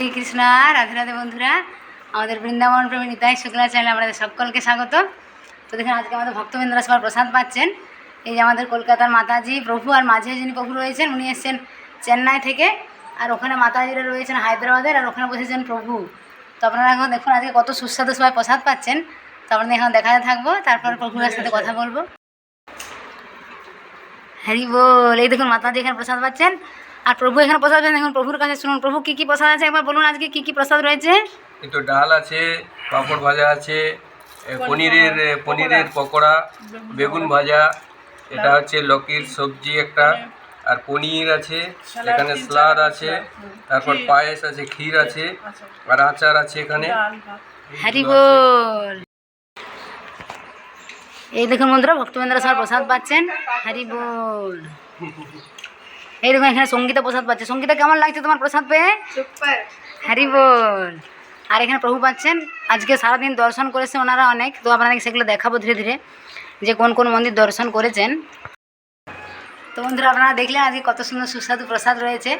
শ্রী কৃষ্ণ রাধে রাধে বন্ধুরা আমাদের বৃন্দাবন প্রেমী নিতাই শুক্লা চ্যানেলে আমাদের সকলকে স্বাগত। তো দেখুন আজকে আমাদের ভক্তবৃন্দরা সবার প্রসাদ পাচ্ছেন। এই যে আমাদের কলকাতার মাতাজি প্রভু আর মাঝে যিনি প্রভু রয়েছেন উনি এসেছেন চেন্নাই থেকে। আর ওখানে মাতাজিরা রয়েছেন হায়দ্রাবাদের আর ওখানে বসেছেন প্রভু। তো আপনারা এখন দেখুন আজকে কত সুস্বাদু সবাই প্রসাদ পাচ্ছেন। তো আপনাদের এখন দেখাতে থাকব তারপর প্রভুর সাথে কথা বলব। হ্যারি বল এই দেখুন মাতাজি এখানে প্রসাদ পাচ্ছেন। আর প্রভু এখানে প্রসাদ পাচ্ছেন এখন প্রভুর কাছে শুনুন। প্রভু কি কি প্রসাদ আছে? একবার বলুন আজকে কি কি প্রসাদ রয়েছে? একটু ডাল আছে পাঁপড় ভাজা আছে পনিরের পনিরের পকোড়া। বেগুন ভাজা এটা হচ্ছে লকির সবজি একটা আর পনির আছে এখানে স্লাদ আছে তারপর পায়েস আছে ক্ষীর আছে আর আচার আছে এখানে। হ্যারি বল। এই দেখুন বন্ধুরা ভক্তবৃন্দরা স্যার প্রসাদ পাচ্ছেন। হ্যারি বল। এই দেখুন এখানে সঙ্গীতা প্রসাদ পাচ্ছে। সঙ্গীতা কেমন লাগছে তোমার প্রসাদ পেয়ে? হ্যারি বল। আর এখানে প্রভু পাচ্ছেন। আজকে সারাদিন দর্শন করেছে ওনারা অনেক। তো আপনাদের সেগুলো দেখাবো ধীরে ধীরে যে কোন কোন মন্দির দর্শন করেছেন। তো বন্ধুরা আপনারা দেখলেন আজকে কত সুন্দর সুস্বাদু প্রসাদ রয়েছে।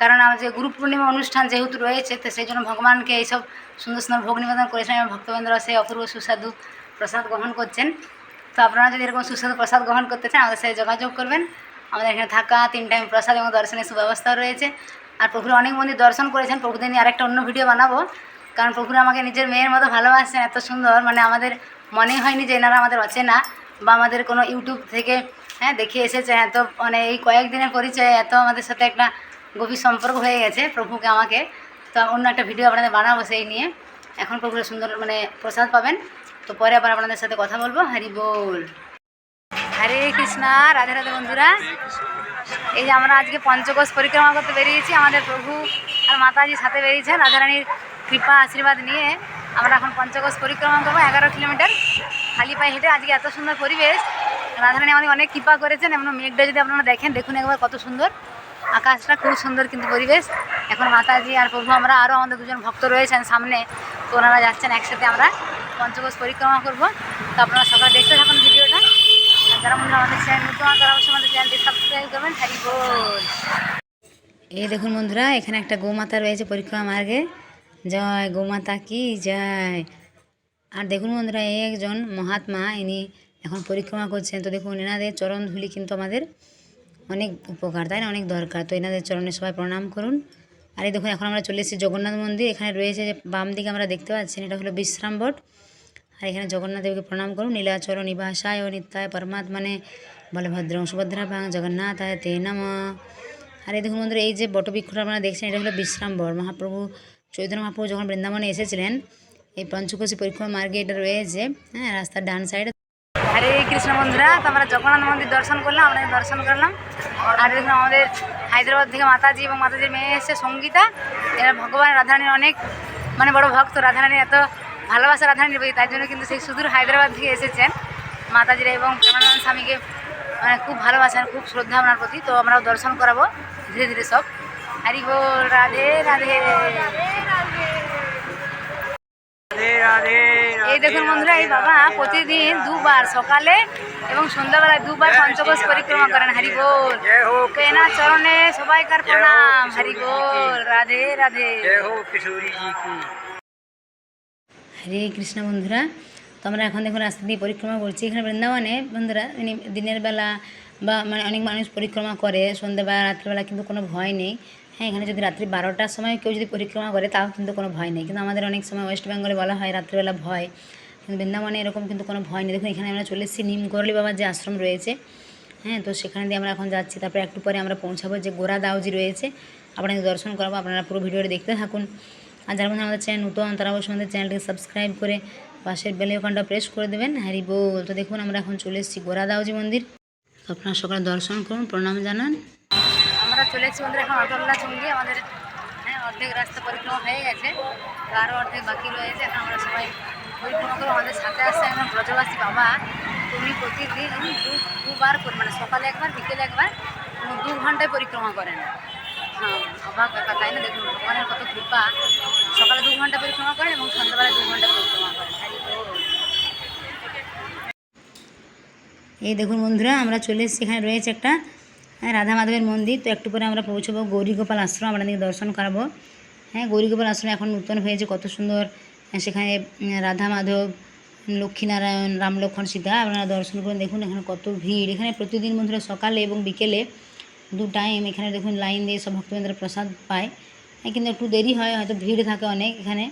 কারণ আমার যে গুরু পূর্ণিমা অনুষ্ঠান যেহেতু রয়েছে তো সেই জন্য ভগবানকে এইসব সুন্দর সুন্দর ভোগ নিবেদন করেছেন এবং ভক্তবৃন্দরা সেই অপূর্ব সুস্বাদু প্রসাদ গ্রহণ করছেন। তো আপনারা যদি এরকম সুস্বাদু প্রসাদ গ্রহণ করতে চান আমাদের সাথে যোগাযোগ করবেন। আমাদের এখানে থাকা, তিন টাইম প্রসাদ এবং দর্শনের সুব্যবস্থাও রয়েছে। আর প্রভুর অনেক মন্দির দর্শন করেছেন। প্রভুদের নিয়ে আরেকটা অন্য ভিডিও বানাবো। কারণ প্রভুরা আমাকে নিজের মেয়ের মতো ভালোবাসছেন, এত সুন্দর। মানে আমাদের মনে হয়নি যে এনারা আমাদের অচেনা বা আমাদের কোনো ইউটিউব থেকে হ্যাঁ দেখে এসেছে। এত মানে এই কয়েকদিনের পরিচয়ে এত আমাদের সাথে একটা গভীর সম্পর্ক হয়ে গেছে প্রভুকে আমাকে। তো অন্য একটা ভিডিও আপনাদের বানাবো সেই নিয়ে। এখন প্রভুর সুন্দর মানে প্রসাদ পাবেন। তো পরে আবার আপনাদের সাথে কথা বলব। হরি বল। হরে কৃষ্ণ, রাধে রাধে বন্ধুরা। এই যে আমরা আজকে পঞ্চকোষ পরিক্রমা করতে বেরিয়েছি, আমাদের প্রভু আর মাতাজি সাথে বেরিয়েছেন, রাধারানীর কৃপা আশীর্বাদ নিয়ে। আমরা এখন পঞ্চকোষ পরিক্রমা করব, এগারো কিলোমিটার খালি পায়ে হেঁটে। আজকে এত সুন্দর পরিবেশ। রাধারানী আমাদের অনেক কৃপা করেছেন, এমন মেঘটা যদি আপনারা দেখেন, দেখুন একবার কত সুন্দর। আকাশটা খুব সুন্দর কিন্তু পরিবেশ। এখন মাতাজি আর প্রভু, আমরা আরও আমাদের দুজন ভক্ত রয়েছেন সামনে। তো ওনারা যাচ্ছেন একসাথে আমরা পঞ্চকোষ পরিক্রমা করব। তো আপনারা সকালে দেখতে এই দেখুন বন্ধুরা, এখানে একটা গোমাতা রয়েছে পরিক্রমা মার্গে। জয় গোমাতা কি জয়। আর দেখুন বন্ধুরা, এই একজন মহাত্মা, ইনি এখন পরিক্রমা করছেন। তো দেখুন, এনাদের চরণ ধুলি কিন্তু আমাদের অনেক উপকার, তাই না? অনেক দরকার। তো এনাদের চরণে সবাই প্রণাম করুন। আর এই দেখুন, এখন আমরা চলে এসেছি জগন্নাথ মন্দির। এখানে রয়েছে যে বাম দিকে আমরা দেখতে পাচ্ছেন, এটা হলো বিশ্রাম বট। আর এখানে জগন্নাথ দেবকে প্রণাম করুন। নীলাচর নিবাসায় ও নিত্যায় পরমাত্মানে বলভদ্র সুভদ্রা ভাঙ জগন্নাথ আয় তে নম। আর এই দেখুন বন্ধুরা, এই যে বটবৃক্ষটা আপনারা দেখছেন, এটা হলো বিশ্রাম বট মহাপ্রভু চৈতন্য মহাপ্রভু যখন বৃন্দাবনে এসেছিলেন, এই পঞ্চকোশী পরিক্রমা মার্গে এটা রয়েছে হ্যাঁ রাস্তার ডান সাইডে হরে কৃষ্ণ বন্ধুরা তো আমরা জগন্নাথ মন্দির দর্শন করলাম, আমরা দর্শন করলাম। আর দেখুন আমাদের হায়দ্রাবাদ থেকে মাতাজি এবং মাতাজির মেয়ে এসেছে সঙ্গীতা। এরা ভগবান, রাধারানীর অনেক মানে বড় ভক্ত। রাধারানী এত ভালোবাসা রাধারানীর প্রতি তাই জন্য কিন্তু সেই সুদূর হায়দ্রাবাদ থেকে এসেছেন মাতাজিরা এবং প্রেমানন্দ স্বামীকে মানে খুব ভালোবাসেন খুব শ্রদ্ধা আপনার প্রতি। তো আমরাও দর্শন করাবো ধীরে ধীরে সব। হরি বল রাধে রাধে। এই দেখুন বন্ধুরা এই বাবা প্রতিদিন দুবার সকালে এবং সন্ধ্যাবেলায় দুবার পঞ্চকোষ পরিক্রমা করেন। হরি বল। তো এনার চরণে সবাইকার প্রণাম। হরি বল রাধে রাধে। হরে কৃষ্ণ বন্ধুরা তো আমরা এখন দেখুন রাস্তা দিয়ে পরিক্রমা করছি। এখানে বৃন্দাবনে বন্ধুরা মানে দিনের বেলা বা মানে অনেক মানুষ পরিক্রমা করে, সন্ধ্যেবেলা, রাত্রিবেলা কিন্তু কোনো ভয় নেই। হ্যাঁ এখানে যদি রাত্রি বারোটার সময় কেউ যদি পরিক্রমা করে, তাও কিন্তু কোনো ভয় নেই। কিন্তু আমাদের অনেক সময় ওয়েস্ট বেঙ্গলে বলা হয় রাত্রিবেলা ভয়। কিন্তু বৃন্দাবনে এরকম কিন্তু কোনো ভয় নেই। দেখুন, এখানে আমরা চলে এসেছি নিম গরলি বাবার যে আশ্রম রয়েছে। হ্যাঁ তো সেখানে দিয়ে আমরা এখন যাচ্ছি। তারপরে একটু পরে আমরা পৌঁছাবো যে গোরা দাউজি রয়েছে। আপনাদের দর্শন করাবো, আপনারা পুরো ভিডিওটি দেখতে থাকুন। আর যারা আমাদের চ্যানেল নতুন, তারা অবশ্যই আমাদের চ্যানেলটিকে সাবস্ক্রাইব করে পাশের বেলে ওখানটা প্রেস করে দেবেন। হ্যারি বল। তো দেখুন, আমরা এখন চলে এসেছি গোরা দাউজি মন্দির। তো আপনারা সকালে দর্শন করুন, প্রণাম জানান। আমরা চলে এসেছি আমাদের এখন অটোল্লা চুঙ্গি আমাদের হ্যাঁ অর্ধেক রাস্তা পরিক্রমা হয়ে গেছে। আরও অর্ধেক বাকি রয়েছে। এখন আমরা সবাই পরিক্রমা করে আমাদের সাথে আসছে একজন ব্রজবাসী বাবা। তুমি প্রতিদিন দুবার করে মানে সকালে একবার, বিকেলে একবার দু ঘন্টায় পরিক্রমা করেন। হ্যাঁ অবাক ব্যাপার, তাই না? দেখুন, ভগবানের কত কৃপা। দু ঘণ্টা পরিক্রমা করেন এবং সন্ধ্যাবেলা দু ঘণ্টা পরিক্রমা করেন এই দেখুন বন্ধুরা আমরা চলে এসেছি। এখানে রয়েছে একটা হ্যাঁ, রাধা মাধবের মন্দির। তো একটু পরে আমরা পৌঁছবো গৌরী গোপাল আশ্রম আপনাদেরকে দর্শন করাবো। হ্যাঁ গৌরীগোপাল আশ্রম এখন নূতন হয়েছে। কত সুন্দর। সেখানে রাধা মাধব লক্ষ্মীনারায়ণ রাম লক্ষ্মণ সীতা আপনারা দর্শন করুন। দেখুন এখানে কত ভিড়। এখানে প্রতিদিন বন্ধুরা সকালে এবং বিকেলে দু টাইম এখানে দেখুন লাইন দিয়ে সব ভক্তবৃন্দরা প্রসাদ পায়। হ্যাঁ, কিন্তু একটু দেরি হয়, হয়তো ভিড় থাকে অনেক এখানে।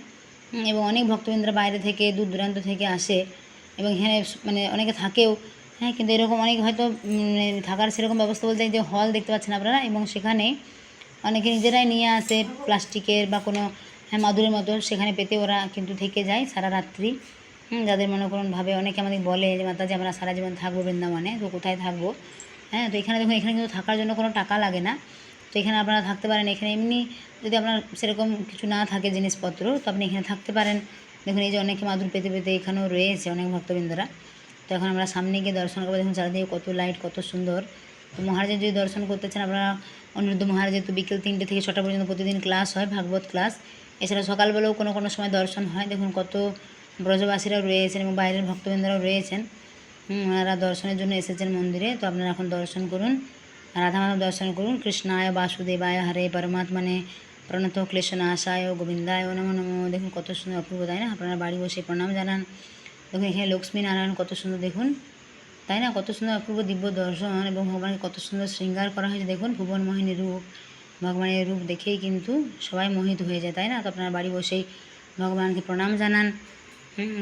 এবং অনেক ভক্তবৃন্দরা বাইরে থেকে দূর দূরান্ত থেকে আসে। এবং এখানে মানে অনেকে থাকেও। হ্যাঁ কিন্তু এরকম অনেক হয়তো থাকার সেরকম ব্যবস্থা বলতে যে হল দেখতে পাচ্ছেন আপনারা। এবং সেখানে অনেকে নিজেরাই নিয়ে আসে প্লাস্টিকের বা কোনো হ্যাঁ মাদুরের মতো। সেখানে পেতে ওরা কিন্তু থেকে যায় সারা রাত্রি। যাদের মনে করুন ভাবে অনেকে আমাদের বলে যে, মাতাজি, আমরা সারা জীবন থাকব বৃন্দাবনে, তো কোথায় থাকব? হ্যাঁ তো এখানে দেখুন, এখানে কিন্তু থাকার জন্য কোনো টাকা লাগে না। তো এখানে আপনারা থাকতে পারেন। এখানে এমনি যদি আপনার সেরকম কিছু না থাকে জিনিসপত্র, তো আপনি এখানে থাকতে পারেন। দেখুন, এই যে অনেকে মাদুর পেতে পেতে এখানেও রয়েছে অনেক ভক্তবৃন্দরা। তো এখন আমরা সামনে গিয়ে দর্শন করব। দেখুন, চারিদিকে কত লাইট কত সুন্দর। তো মহারাজের যদি দর্শন করতে চান, আপনারা অনিরুদ্ধ মহারাজের তো বিকেল তিনটে থেকে ছটা পর্যন্ত প্রতিদিন ক্লাস হয়, ভাগবত ক্লাস এছাড়া সকালবেলাও কোনো কোনো সময় দর্শন হয়। দেখুন, কত ব্রজবাসীরাও রয়েছেন এবং বাইরের ভক্তবৃন্দরাও রয়েছেন। ওনারা দর্শনের জন্য এসেছেন মন্দিরে। তো আপনারা এখন দর্শন করুন। রাধা মাধব দর্শন করুন কৃষ্ণায় বাসুদেবায় হরে পরমাত্মনে প্রণত ক্লেশনাশায় গোবিন্দায় নমো নমো দেখুন কত সুন্দর অপূর্ব তাই না আপনারা বাড়ি বসে প্রণাম জানান দেখুন এখানে লক্ষ্মী নারায়ণ কত সুন্দর দেখুন তাই না কত সুন্দর অপূর্ব দিব্য দর্শন এবং ভগবানকে কত সুন্দর শৃঙ্গার করা হয়েছে দেখুন ভুবন মোহিনী রূপ ভগবানের রূপ দেখেই কিন্তু সবাই মোহিত হয়ে যায়, তাই না? তো আপনারা বাড়ি বসেই ভগবানকে প্রণাম জানান।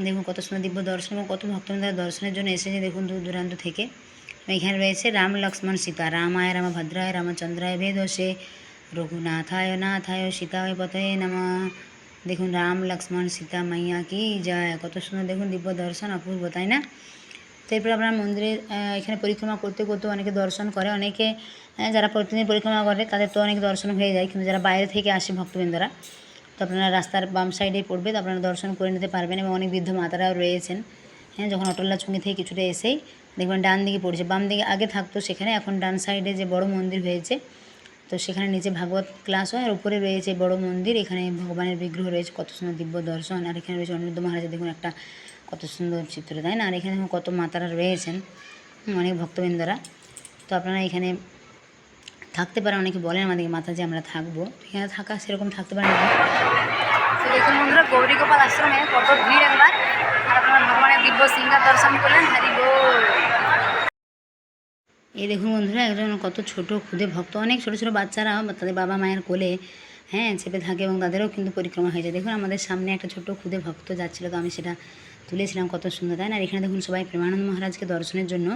দেখুন কত সুন্দর দিব্য দর্শন এবং কত ভক্তবৃন্দরা দর্শনের জন্য এসেছে, দেখুন দূর দূরান্ত থেকে। এখানে রয়েছে রাম, লক্ষ্মণ, সীতা। রামায় রামভদ্রায় রামচন্দ্রায় বেদোষে। রঘুনাথায় নাথায় সীতায় পথয়ে নামা। দেখুন, রাম, লক্ষ্মণ, সীতা, মাইয়া কি যায় কত সুন্দর, দেখুন, দিব্য দর্শন, অপূর্ব, তাই না? তো আপনার মন্দিরে এখানে পরিক্রমা করতে করতে অনেকে দর্শন করে। অনেকে যারা প্রতিদিন পরিক্রমা করে, তাদের তো অনেক দর্শন হয়ে যায়। কিন্তু যারা বাইরে থেকে আসে ভক্তবৃন্দরা, তো আপনারা রাস্তার বাম সাইডে পড়বে। তো আপনারা দর্শন করে নিতে পারবেন এবং অনেক বৃদ্ধ মাতারাও রয়েছেন। হ্যাঁ যখন অটল্লা চুঙ্গি থেকে কিছুটা এসেই দেখবেন ডান দিকে পড়ছে, বাম দিকে আগে থাকতো সেখানে, এখন ডান সাইডে যে বড় মন্দির হয়েছে, তো সেখানে নিচে ভাগবত ক্লাস হয়, আর উপরে রয়েছে বড় মন্দির, এখানে ভগবানের বিগ্রহ রয়েছে, কত সুন্দর দিব্য দর্শন, আর এখানে রয়েছে অনিরুদ্ধ মহারাজের দেখুন একটা কত সুন্দর চিত্র, তাই না? আর এখানে দেখুন কত মাতারা রয়েছেন অনেক ভক্তবৃন্দরা। তো আপনারা এখানে থাকতে পারেন, অনেকে বলেন আমাদেরকে মাথা যে আমরা থাকব। এখানে থাকা, সেরকম থাকতে পারেন দেখুন বন্ধুরা গৌরী গোপাল আশ্রমে কত ভিড় একবার। সিংহার দর্শন করলেন হরি বল এই দেখুন বন্ধুরা, একজন কত ছোট ক্ষুদে ভক্ত। অনেক ছোট ছোট বাচ্চারা তাদের বাবা মায়ের কোলে হ্যাঁ চেপে থাকে এবং তাদেরও কিন্তু পরিক্রমা হয়ে যায়। দেখুন, আমাদের সামনে একটা ছোট ক্ষুদে ভক্ত যাচ্ছিল তো আমি সেটা তুলেছিলাম, কত সুন্দর, তাই না? আর এখানে দেখুন সবাই প্রেমানন্দ মহারাজকে দর্শনের জন্য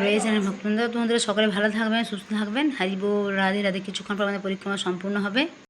রয়েছেন ভক্তবৃন্দ তোমাদের সকলে ভালো থাকবেন, সুস্থ থাকবেন। হারিব, রাধে রাধে, কিছুক্ষণ পর আমাদের পরিক্রমা সম্পূর্ণ হবে।